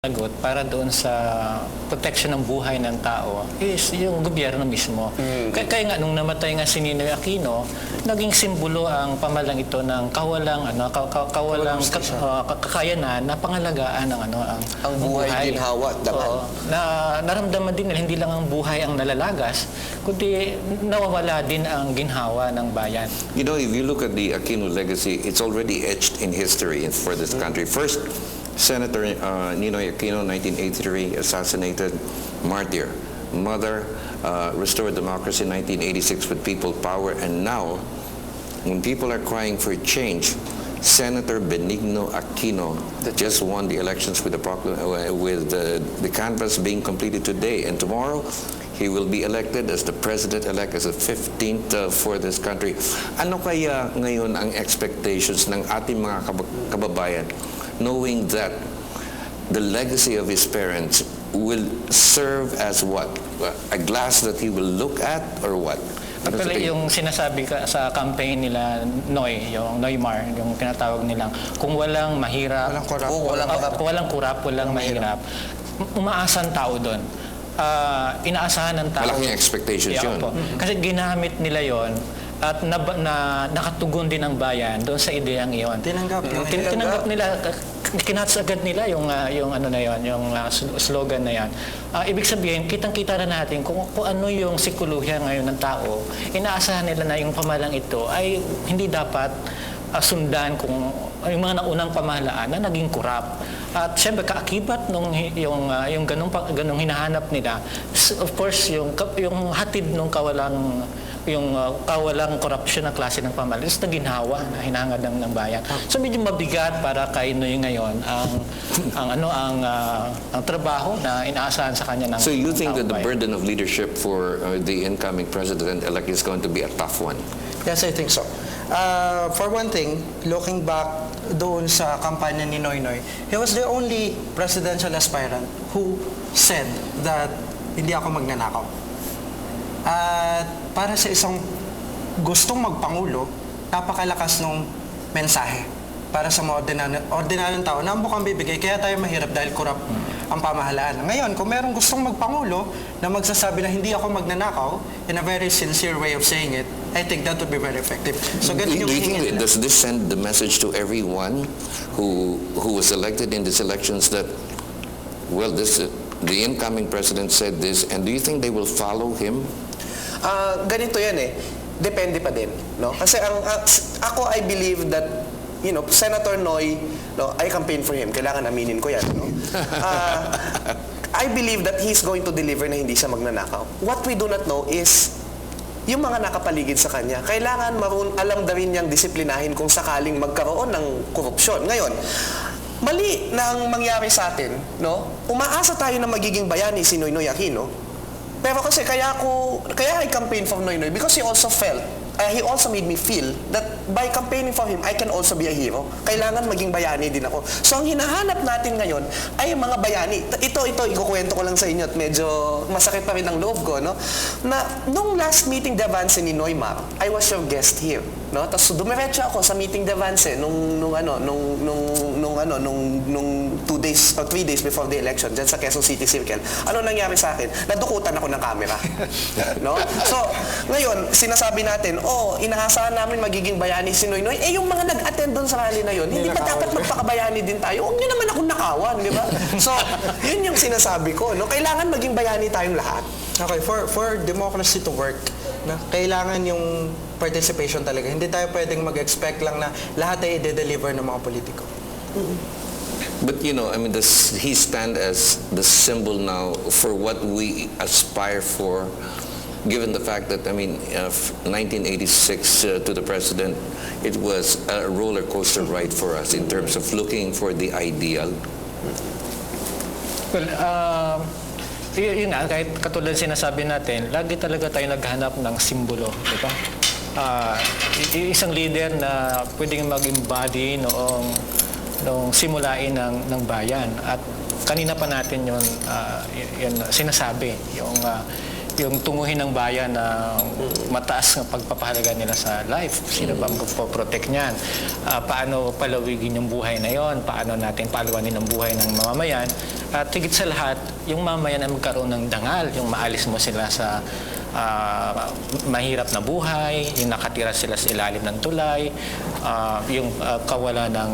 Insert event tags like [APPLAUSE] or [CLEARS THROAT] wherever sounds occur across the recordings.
Sagot para doon sa protection ng buhay ng tao is yung gobyerno mismo. Kaya, kaya nga nung namatay nga si Ninoy Aquino, naging simbolo ang pamalang ito ng kawalang ano ka, ka- kawalang ka, uh, kakayanan na pangalagaan ng ano ang, Ang buhay, ginhawa at laman. Oo. na naramdaman din nila hindi lang ang buhay ang nalalagas, kundi nawawala din ang ginhawa ng bayan. You know, if you look at the Aquino legacy, it's already etched in history in- for this country. First, Senator uh, Ninoy Aquino, 1983, assassinated, martyr. Mother, uh, restored democracy, in 1986 with people power. And now, when people are crying for change, Senator Benigno Aquino just won the elections with the, uh, with the, the canvass being completed today. And tomorrow, he will be elected as the president-elect as the 15th uh, for this country. Ano kaya ngayon ang expectations ng ating mga kab- kababayan knowing that the legacy of his parents will serve as what? A glass that he will look at or what? Ano Actually, yung sinasabi ka sa campaign nila Noy, yung Neymar, yung tinatawag nilang kung walang mahirap, Walang kurap. Oo, Walang kurap. kung walang kurap, walang mahirap, umaasan tao doon. Ah, inaasahan ng tao. Malaking expectations Yeah, yun. opo. Kasi ginamit nila yon at na, na, nakatugon din ang bayan doon sa ideyang iyon. Tinanggap. Tin- tinanggap nila, kinats agad nila yung, ah, yung ano na yon, yung sl- slogan na yan. Ah, ibig sabihin, kitang-kita na natin kung, kung ano yung sikuluhya ngayon ng tao, inaasahan nila na yung pamalang ito ay hindi dapat ah, sundan kung yung mga naunang pamahalaan na naging kurap. At siyempre, kaakibat nung yung, ah, yung ganong, pa- ganong hinahanap nila, of course, yung, yung hatid nung kawalang yung uh, kawalang korupsyon ng klase ng pamahalaan is na ginhawa na hinangad ng, ng bayan. So medyo mabigat para kay Noy ngayon ang ang ano ang ah, ang trabaho na inaasahan sa kanya ng So you ng think that the bayan. burden of leadership for uh, the incoming president-elect is going to be a tough one? Yes, I think so. Uh, for one thing, looking back doon sa kampanya ni Noy Noy, he was the only presidential aspirant who said that hindi ako magnanakaw. At para sa isang gustong magpangulo, napakalakas ng mensahe para sa mga ordinaryo, ordinaryong tao na ang bukang bibigay, kaya tayo mahirap dahil kurap ang pamahalaan. Ngayon, kung merong gustong magpangulo na magsasabi na hindi ako magnanakaw, in a very sincere way of saying it, I think that would be very effective. So, Do, do you think does this send the message to everyone who who was elected in these elections that well this uh, the incoming president said this and do you think they will follow him? Ah, ganito yan eh. Depende pa din, no? Kasi ang s- ako I believe that you know, Senator Noy, no, I campaign for him. Kailangan aminin ko yan, no? [LAUGHS] Ah, I believe that he's going to deliver na hindi siya magnanakaw. What we do not know is yung mga nakapaligid sa kanya, kailangan marun alam na rin niyang disiplinahin kung sakaling magkaroon ng korupsyon. Ngayon, mali na ang mangyari sa atin, no? Umaasa tayo na magiging bayani si Noynoy Aquino, pero kasi kaya ako, kaya I campaign for Noynoy because he also felt, uh, he also made me feel that by campaigning for him, I can also be a hero. Kailangan maging bayani din ako. So ang hinahanap natin ngayon ay mga bayani. Ito, ito, ikukwento ko lang sa inyo at medyo masakit pa rin ang loob ko, no? Na nung last meeting de Avance ni Noymar, I was your guest here. No? Tapos dumiretso ako sa meeting de Avance nung, nung ano, nung, nung, nung ano, nung, nung two days or three days before the election dyan sa Quezon City Circle. Ano nangyari sa akin? Nadukutan ako ng camera. [LAUGHS] no? So, ngayon, sinasabi natin, oh, inaasahan namin magiging bayani si Noynoy. Eh, yung mga nag-attend doon sa rally na yun, hindi ba dapat magpakabayani din tayo? Huwag niyo naman akong nakawan, di ba? [LAUGHS] So, yun yung sinasabi ko. No? Kailangan maging bayani tayong lahat. Okay, for for democracy to work, na kailangan yung participation talaga. Hindi tayo pwedeng mag-expect lang na lahat ay i-deliver ng mga politiko. But you know, I mean, this, he stand as the symbol now for what we aspire for, given the fact that I mean, uh, f- 1986 uh, to the president, it was a roller coaster ride for us in terms of looking for the ideal. Well, uh, yun nga, kahit katulad sinasabi natin, lagi talaga tayo naghanap ng simbolo, di ba? I- isang leader na pwedeng mag-embody noong, noong simulain ng, ng bayan. At kanina pa natin yun, y- yun sinasabi, yung, ah, yung tunguhin ng bayan na mataas ng pagpapahalaga nila sa life. Sino ba magpo-protect niyan? Ah, paano palawigin yung buhay na yon? Paano natin palawanin ang buhay ng mamamayan? At higit sa lahat, yung mamamayan ay magkaroon ng dangal, yung maalis mo sila sa ah, mahirap na buhay, yung nakatira sila sa ilalim ng tulay, ah, yung ah, kawalan ng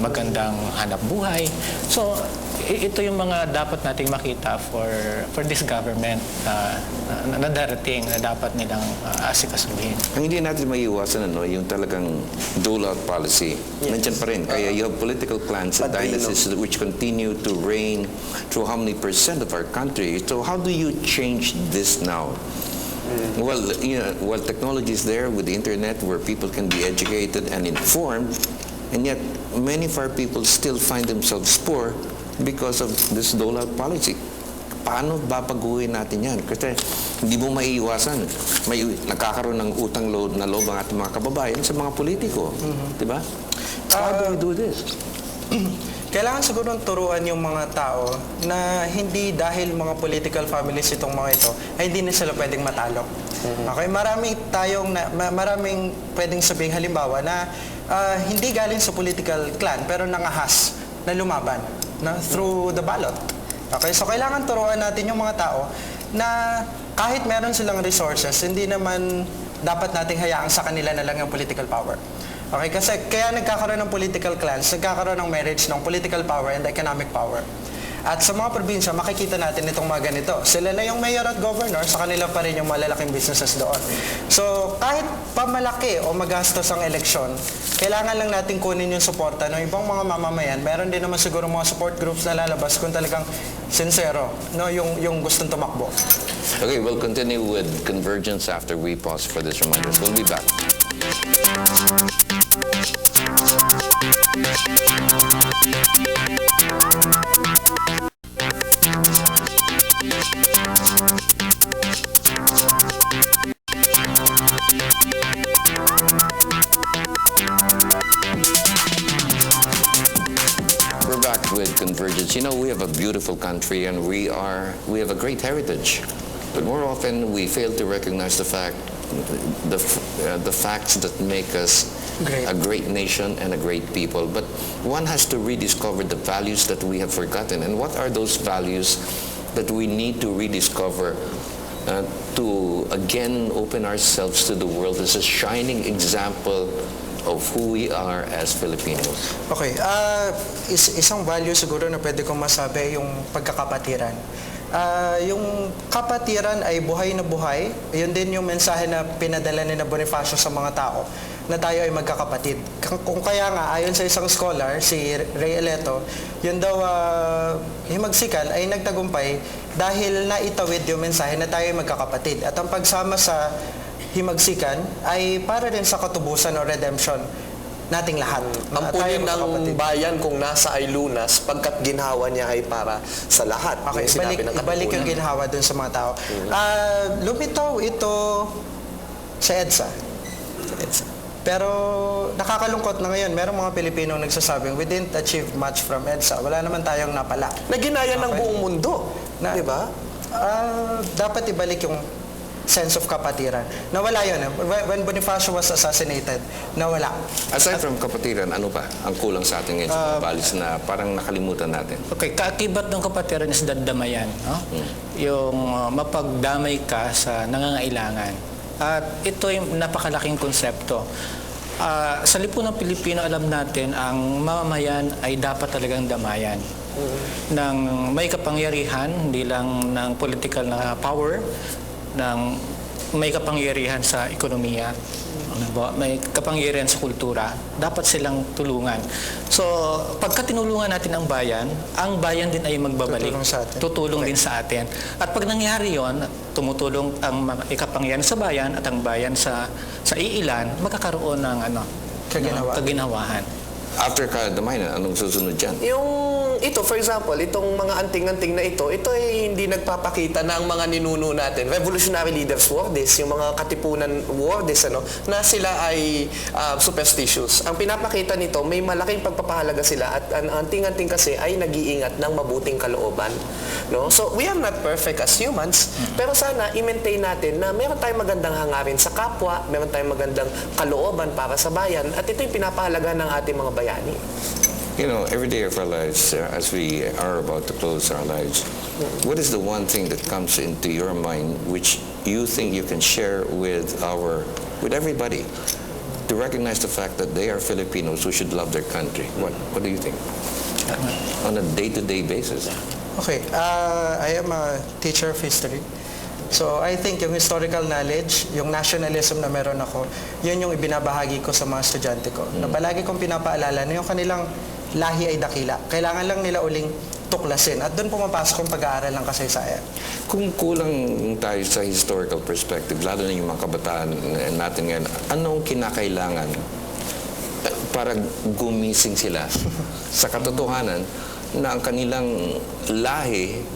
magandang hanap buhay. So, ito yung mga dapat nating makita for for this government ah, na, na darating na dapat nilang uh, asikasuhin. Ang hindi natin maiiwasan ano, yung talagang dole-out policy. Nandiyan pa rin. Kaya you have political clans and dynasties which continue to reign through how many percent of our country. So how do you change this now? Well, you know, well, technology is there with the internet where people can be educated and informed, and yet many of our people still find themselves poor because of this dole-out policy. Paano babaguhin natin yan? Kasi hindi mo maiiwasan. May nagkakaroon ng utang loob na loob ang ating mga kababayan sa mga politiko. Di ba? How do we do this? [CLEARS THROAT] Kailangan siguro turuan yung mga tao na hindi dahil mga political families itong mga ito, ay hindi na sila pwedeng matalo. Okay, maraming tayong, na, ma- maraming pwedeng sabihin halimbawa na ah, hindi galing sa political clan pero nangahas na lumaban na through the ballot. Okay, so kailangan turuan natin yung mga tao na kahit meron silang resources, hindi naman dapat nating hayaang sa kanila na lang yung political power. Okay, kasi kaya nagkakaroon ng political clans, nagkakaroon ng marriage ng political power and economic power. At sa mga probinsya, makikita natin itong mga ganito. Sila na yung mayor at governor, sa kanila pa rin yung malalaking businesses doon. So, kahit pamalaki o magastos ang eleksyon, kailangan lang natin kunin yung suporta ng ibang mga mamamayan. Meron din naman siguro mga support groups na lalabas kung talagang sincero, no, yung, yung gustong tumakbo. Okay, we'll continue with convergence after we pause for this reminders. We'll be back. You know, we have a beautiful country and we are we have a great heritage. But more often we fail to recognize the fact the uh, the facts that make us Great. a great nation and a great people. But one has to rediscover the values that we have forgotten. And what are those values that we need to rediscover uh, to again open ourselves to the world as a shining example of who we are as Filipinos? Okay, ah is, isang value siguro na pwede kong masabi yung pagkakapatiran. Ah, yung kapatiran ay buhay na buhay. Yun din yung mensahe na pinadala ni na Bonifacio sa mga tao na tayo ay magkakapatid. Kung kaya nga, ayon sa isang scholar, si Ray Eleto, yun daw ah, himagsikan ay nagtagumpay dahil naitawid yung mensahe na tayo ay magkakapatid. At ang pagsama sa himagsikan ay para din sa katubusan o redemption nating lahat. Na tayo Ampunin ng magkakapatid. bayan kung nasa ay lunas pagkat ginhawa niya ay para sa lahat. Okay, ibalik, ng ibalik yung ginhawa dun sa mga tao. Ah, lumitaw ito sa EDSA. It's- Pero nakakalungkot na ngayon, merong mga Pilipino nagsasabing, we didn't achieve much from EDSA. Wala naman tayong napala. Na ginaya ng Okay. buong mundo. Na- Di ba? Ah, dapat ibalik yung sense of kapatiran. Nawala yun. eh. When- Bonifacio was assassinated, nawala. Aside from kapatiran, ano pa ang kulang sa atin ngayon sa values na parang nakalimutan natin? Okay, kaakibat ng kapatiran is dadamayan. No? Yung uh, mapagdamay ka sa nangangailangan. At ito yung napakalaking konsepto. Ah, sa lipunan ng Pilipino, alam natin, ang mamamayan ay dapat talagang damayan. ng may kapangyarihan, hindi lang ng political na power, ng may kapangyarihan sa ekonomiya, may kapangyarihan sa kultura, dapat silang tulungan. So, pagka tinulungan natin ang bayan, ang bayan din ay magbabalik. Tutulong sa atin. Tutulong din sa atin. At pag nangyari yon, tumutulong ang mga kapangyarihan sa bayan at ang bayan sa sa iilan, magkakaroon ng ano, Kaginhawaan. ng kaginhawahan. After kadamayan, anong susunod dyan? Yung ito, for example, itong mga anting-anting na ito, ito ay hindi nagpapakita ng mga ninuno natin. Revolutionary leaders wore this, yung mga katipunan wore this, ano, na sila ay ah, superstitious. Ang pinapakita nito, may malaking pagpapahalaga sila at ang anting-anting kasi ay nag-iingat ng mabuting kalooban. No? So, we are not perfect as humans, pero sana i-maintain natin na meron tayong magandang hangarin sa kapwa, meron tayong magandang kalooban para sa bayan, at ito yung pinapahalaga ng ating mga bayani. You know, every day of our lives, uh, as we are about to close our lives, what is the one thing that comes into your mind which you think you can share with our, with everybody, to recognize the fact that they are Filipinos who should love their country? What, what do you think? On a day-to-day basis. Okay, uh, I am a teacher of history. So I think yung historical knowledge, yung nationalism na meron ako, yun yung ibinabahagi ko sa mga estudyante ko. Na palagi kong pinapaalala na yung kanilang lahi ay dakila. Kailangan lang nila uling tuklasin. At doon pumapasok yung pag-aaral ng kasaysayan. Kung kulang tayo sa historical perspective, lalo na yung mga kabataan natin ngayon, anong kinakailangan eh, para gumising sila [LAUGHS] sa katotohanan na ang kanilang lahi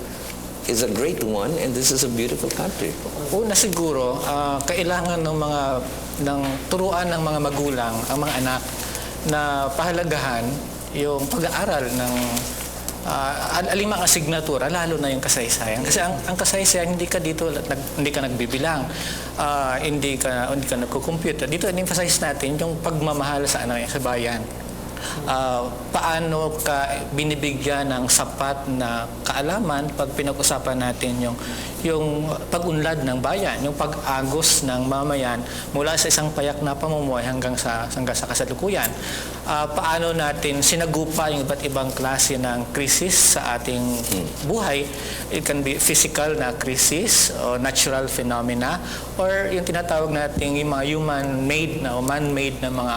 is a great one and this is a beautiful country. Una siguro, ah, kailangan ng mga ng turuan ng mga magulang ang mga anak na pahalagahan yung pag-aaral ng ah, al- aling mga asignatura, lalo na yung kasaysayan. Kasi ang, ang kasaysayan, hindi ka dito, nag, hindi ka nagbibilang, ah, hindi ka, hindi ka nagko-compute. Dito, in-emphasize natin yung pagmamahal sa, ano, sa bayan. Ah, paano ka binibigyan ng sapat na kaalaman pag pinag-usapan natin yung yung pag-unlad ng bayan, yung pag-agos ng mamayan mula sa isang payak na pamumuhay hanggang sa hanggang sa kasalukuyan. Ah, paano natin sinagupa yung iba't ibang klase ng krisis sa ating buhay. It can be physical na krisis o natural phenomena or yung tinatawag nating yung mga human-made na o man-made na mga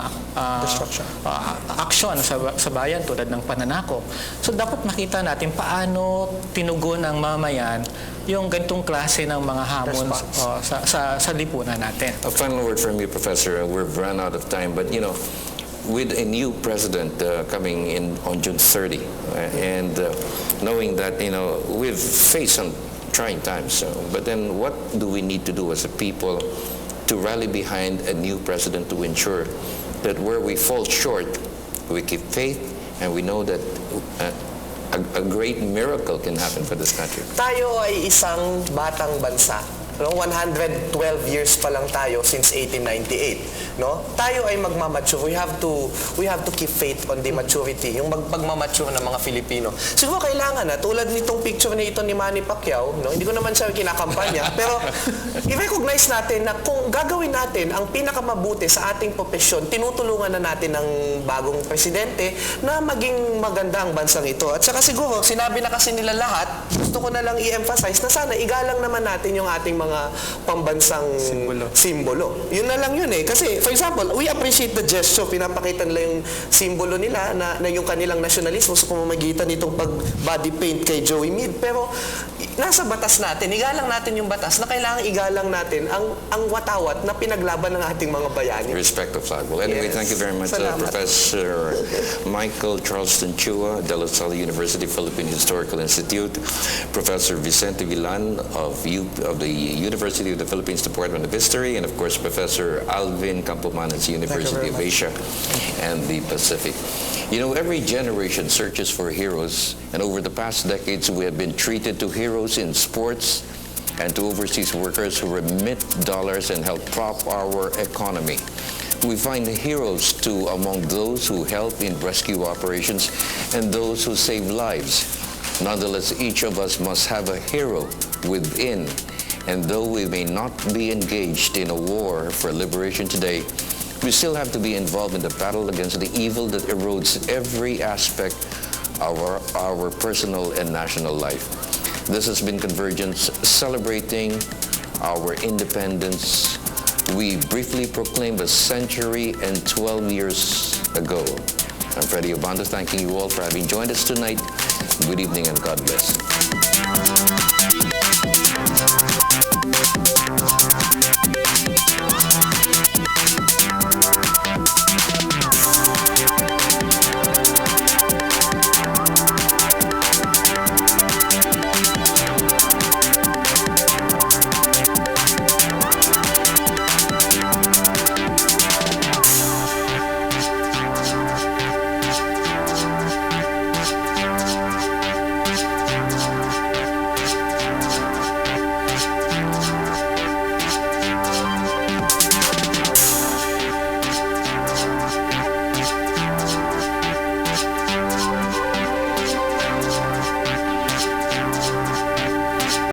Destruction. uh, aksyon sa, sa bayan tulad ng pananako. So dapat makita natin paano tinugon ng mamayan yung ganitong klase ng mga hamon Response. uh, sa, sa, sa lipunan natin. A final word from you, Professor. Uh, We've run out of time, but you know, with a new president uh, coming in on June 30, uh, and uh, knowing that you know we've faced some trying times, so, but then what do we need to do as a people to rally behind a new president to ensure that where we fall short, we keep faith, and we know that uh, a, a great miracle can happen for this country. Tayo ay isang batang bansa. No, 112 years pa lang tayo since 1898, no? Tayo ay magmamature. We have to we have to keep faith on the maturity, yung magpagmamature ng mga Filipino. Siguro kailangan na tulad nitong picture na ito ni Manny Pacquiao, no? Hindi ko naman siya kinakampanya, [LAUGHS] pero i-recognize natin na kung gagawin natin ang pinakamabuti sa ating profesyon, tinutulungan na natin ng bagong presidente na maging maganda ang bansang ito. At saka siguro, sinabi na kasi nila lahat, gusto ko na lang i-emphasize na sana igalang naman natin yung ating mga pambansang Simbolo. simbolo. Yun na lang yun eh. Kasi, for example, we appreciate the gesture. Pinapakita nila yung simbolo nila na, na yung kanilang nationalismo sa pamamagitan nitong pag-body paint kay Joey Mead. Pero, nasa batas natin, igalang natin yung batas na kailangan igalang natin ang, ang watawat na pinaglaban ng ating mga bayani. Respect of flag. Well, anyway, Yes. thank you very much, uh. Professor Michael Charleston Chua, De La Salle University Philippine Historical Institute, Professor Vicente Villan of, U- of the University of the Philippines Department of History, and of course, Professor Alvin Campomanes, University of much. Asia and the Pacific. You know, every generation searches for heroes, and over the past decades, we have been treated to heroes in sports, and to overseas workers who remit dollars and help prop our economy. We find heroes too among those who help in rescue operations and those who save lives. Nonetheless, each of us must have a hero within. And though we may not be engaged in a war for liberation today, we still have to be involved in the battle against the evil that erodes every aspect of our, our personal and national life. This has been Convergence celebrating our independence. We briefly proclaimed a century and 12 years ago. I'm Freddie Obando, thanking you all for having joined us tonight. Good evening and God bless.